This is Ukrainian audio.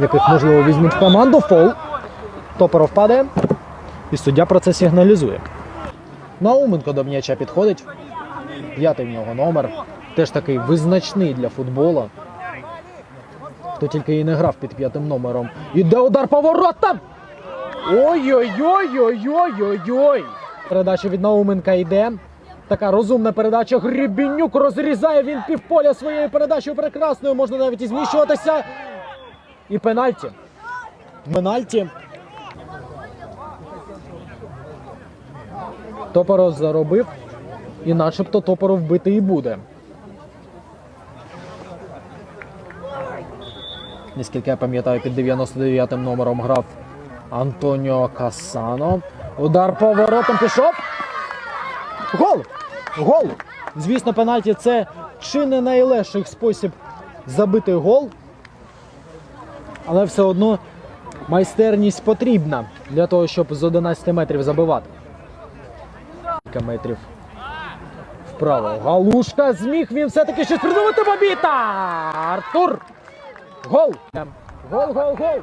яких можливо візьмуть в команду. Фол. Топоров падає. І суддя про це сигналізує. Науменко до м'яча підходить. П'ятий в нього номер. Теж такий визначний для футбола. Хто тільки і не грав під п'ятим номером. Іде удар поворотом! Ой-ой-ой-ой-ой-ой-ой! Передача від Науменка йде. Така розумна передача. Гребінюк розрізає він півполя своєю передачею прекрасною. Можна навіть і зміщуватися. І пенальті. Пенальті. Топоров заробив. І начебто Топоров бити і буде. Наскільки я пам'ятаю, під 99-м номером грав Антоніо Касано. Удар поворотом пішов. Гол! Гол! Звісно, пенальті це чи не найлегший спосіб забити гол. Але все одно майстерність потрібна для того, щоб з 11 метрів забивати. Кілька метрів вправо. Галушка зміг він все-таки щось придумати Бобіта! Артур! Гол! Гол, гол, гол!